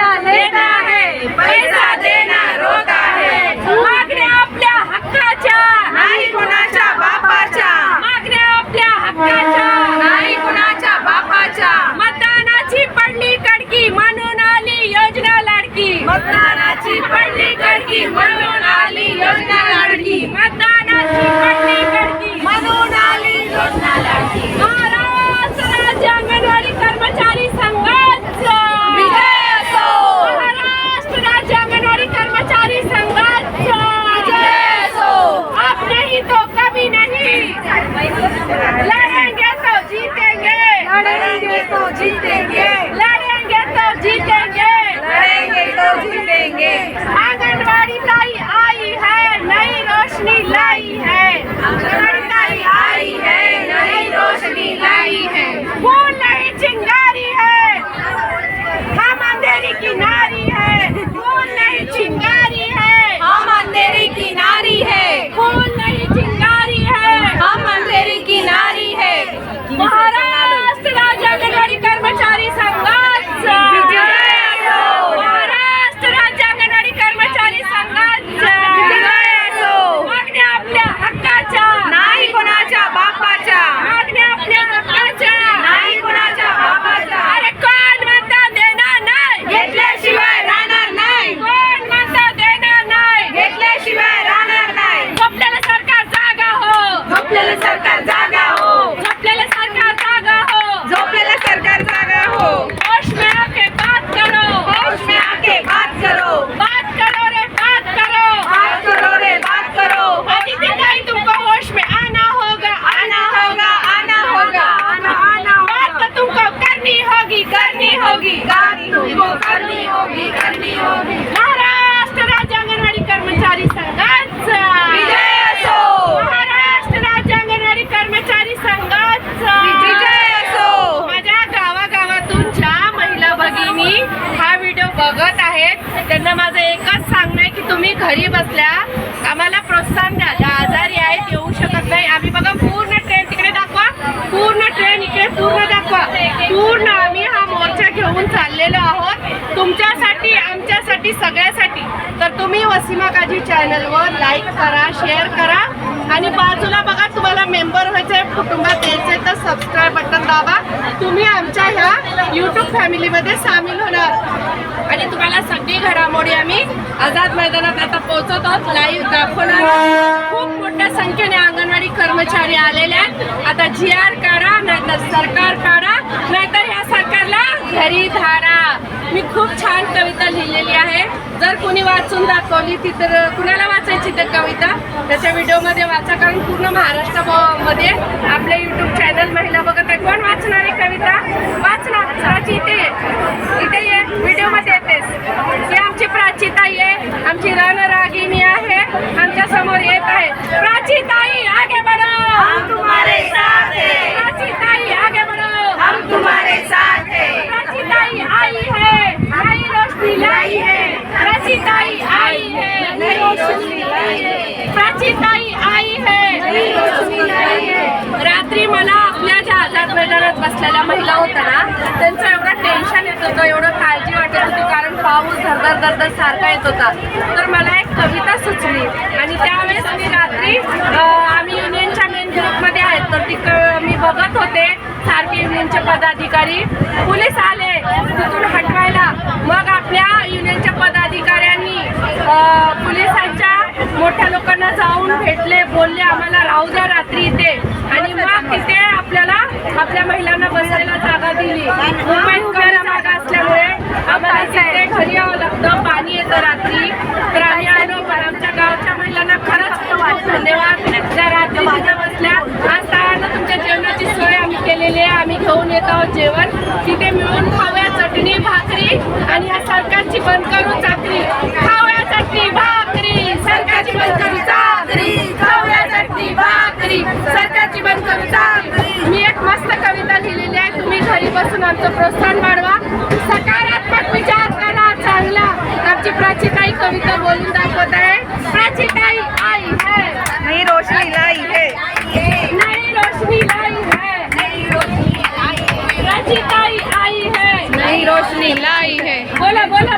na करनी होगी तुमको करनी होगी करनी होगी महाराष्ट्र राज्य अंगणवाडी कर्मचारी संघाचा। विजय असो महाराष्ट्र राज्य अंगणवाडी कर्मचारी संघाचा। विजय असो माझ्या गावागावातून ज्या महिला भगिनी हा व्हिडिओ बघत आहेत त्यांना माझं एकच सांगणं आहे की तुम्ही घरी बसल्या आम्हाला प्रोत्साहन द्या. आजारी आहेत येऊ शकत नाही. आम्ही बघा पूर्ण ट्रेन तिकडे दाखवा. पूर्ण ट्रेन पूर्ण दाखवा. पूर्ण आम्ही हा मोर्चा घेऊन चाललेलो आहोत. तुमच्यासाठी आमच्यासाठी सगळ्यासाठी. तर तुम्ही वसीमा काजी चॅनलवर लाईक करा शेअर करा. आणि बाजूला बघा तुम्हाला मेंबर व्हायचे कुटुंबात यायचे तर सबस्क्राईब बटन दाबा. तुम्ही आमच्या ह्या यूट्यूब फॅमिलीमध्ये सामील होणार. आणि तुम्हाला सगळी घडामोडी आम्ही आझाद मैदानात आता पोहोचवतो आहोत. लाईव्ह दाखवणार खूप मोठ्या संख्येने अधिकारी कर्मचारी आलेले आहेत. आता जी आर काढा नाहीतर सरकार काढा नाहीतर ह्या सरकारला घरी धारा. मी खूप छान कविता लिहिलेली आहे. जर कोणी वाचून दाखवली ती तर कुणाला वाचायची तर कविता? त्याच्या व्हिडिओमध्ये वाचा कारण पूर्ण महाराष्ट्रामध्ये आपले युट्यूब चॅनल महिला बघत आहे. कोण वाचणार आहे कविता? वाचना प्राची इथे. ये. इथे ये व्हिडिओमध्ये येतेस. ही आमची प्राचीताई आहे. आमची रणरागिणी आहे आमच्यासमोर येत आहे प्राचीताई आगे बढो हम तुम्हारे साथ हैं प्राचीताई आगे बढो हम तुम्हारे साथ हैं प्राचीताई आई है नई रोशनी लाई है प्राचीताई आई है नई रोशनी लाई है ताई आई है। रात्री मला आपल्या ज्या आझाद मैदानात बसलेल्या महिला होत्या ना त्यांचं एवढं टेन्शन येत होतं एवढं काळजी वाटत होती कारण पाऊस धरधर धरधर सारखा येत होता. तर मला एक कविता सुचली आणि त्यावेळेस मी रात्री आम्ही युनियनच्या मेन ग्रुपमध्ये आहेत. तर तिक मी बघत होते सारखे युनियनचे पदाधिकारी पोलीस आले तिथून हटवायला. मग आपल्या युनियनच्या पदाधिकाऱ्यांनी पोलिसांच्या मोठ्या लोकांना जाऊन भेटले बोलले आम्हाला राहू द्या रात्री इथे. आणि मग तिथे आपल्याला आपल्या महिलांना बसायला जागा दिली. मुंबईत कमी जागा असल्यामुळे आम्हाला तिथे घरी यावं लागतं. पाणी येतं रात्री. तर आम्ही आलो आमच्या गावच्या महिलांना खरंच धन्यवाद. त्या रात्री तिथे बसल्या. आज सगळ्यांना तुमच्या जेवणाची सोय आम्ही केलेली आहे. आम्ही घेऊन येत आहोत जेवण. तिथे मिळून खाऊया चटणी भाकरी आणि या सरकारची बंद करू चाकरी खाऊया चटणी भाकरी सरकारची बंद करू चाकरी खाऊया चटणी भाकरी सरकारची बंद करू चाकरी मी एक मस्त कविता लिहिलेली आहे. तुम्ही घरी बसून आमचं प्रोत्साहन वाढवा. सकारात्मक विचार करा. चांगला. आमची प्राचीताई कविता बोलून दाखवत आहे. प्राचीताई आई है नई रोशनी लाई है. नई रोशनी लाई है नई रोशनी लाई है प्राचीताई आई है नई रोशनी लाई है. बोला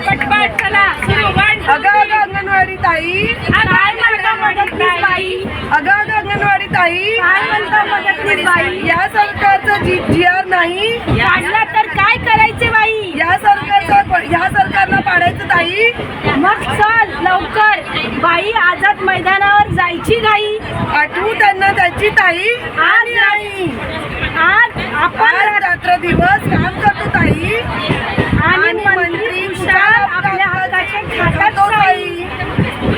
चला. सुरू वन अगं अगं अंगणवाडी ताई. काय म्हणता मदतनीस बाई? अगं अगं अंगणवाडी ताई. काय म्हणता मदतनीस बाई या सरकारचं जी जी आर नाही काढला तर काय करायचे बाई? या सरकारचं या सरकारला पाडायचं ताई. मग चल लवकर. बाई आझाद मैदानावर जायची घाई आठवू त्यांना त्याची ताई? आणि आई आज आपण आज रात्र दिवस काम करतो ताई आणि मंत्री खुशाल आपल्या हक्काचे खातात ताई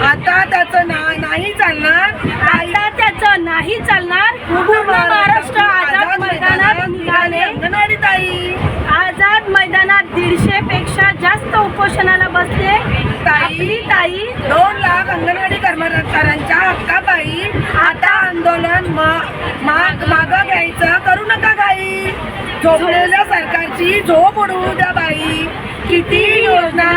आता त्याचं ना नाही चालणार ताई आता त्याचं नाही चालणार पूर्ण महाराष्ट्र आझाद मैदानात निघाले अंगणवाडी ताई आझाद मैदानात दीडशे पेक्षा जास्त उपोषणाला बसले. ताई ताई दोन लाख अंगणवाडी कर्मचाऱ्यांच्या हक्कापायी आता आंदोलन माग माग मागं घ्यायचं करू नका गाई झोपलेल्या सरकारची झोप उडवू द्या बाई. किती योजना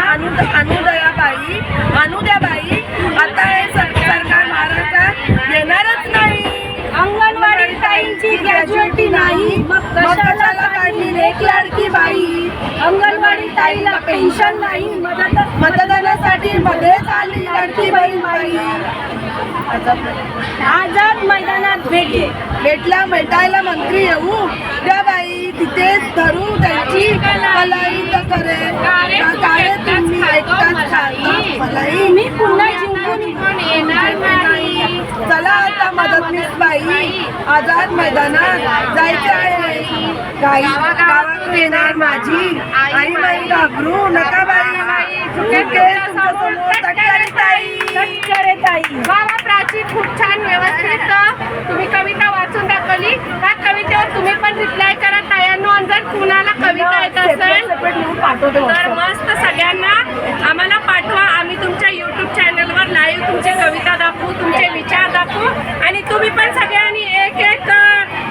लाडकी बाई बाई आझाद मैदानात भेटे. भेटला भेटायला मंत्री येऊ. द्या बाई तिथेच धरू त्यांची मलाई तर करे तुम्ही एकटाच खाता मी पुन्हा जिंकून येणार नाही चला आता मदतनीस बाई आझाद मैदानात जायचे आहे गाई गावातून येणार माझी. आई बाई घाबरू नका बाई. ताई. बाबा प्राची खूप छान व्यवस्थित. तुम्ही कविता वाचून दाखवली. त्या कवितेवर तुम्ही पण रिप्लाय करा तायांनो जर कुणाला कविता येत असेल तर मस्त सगळ्यांना आम्हाला पाठवा आम्ही तुमच्या युट्यूब चॅनलवर लाईव्ह तुमची कविता दाखवू तुमचे विचार दाखवू आणि तुम्ही पण सगळ्यांनी एक एक अ,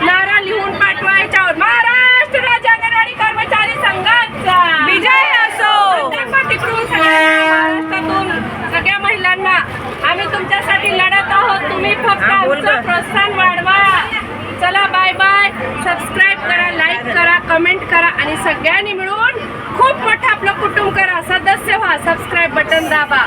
नारा लिहून पाठवा याच्यावर महाराष्ट्र राज्य अंगणवाडी कर्मचारी संघाचा विजय असो. दाखवा तिकडून सगळ्या महाराष्ट्रातून सगळ्या महिलांना आम्ही तुमच्यासाठी लढत आहोत तुम्ही फक्त आमचं प्रोत्साहन वाढवा चला बाय बाय सबस्क्राईब करा लाईक करा कमेंट करा आणि सगळ्यांनी मिळून खूप मोठं आपलं कुटुंब करा. सदस्य व्हा सबस्क्राईब बटन दाबा.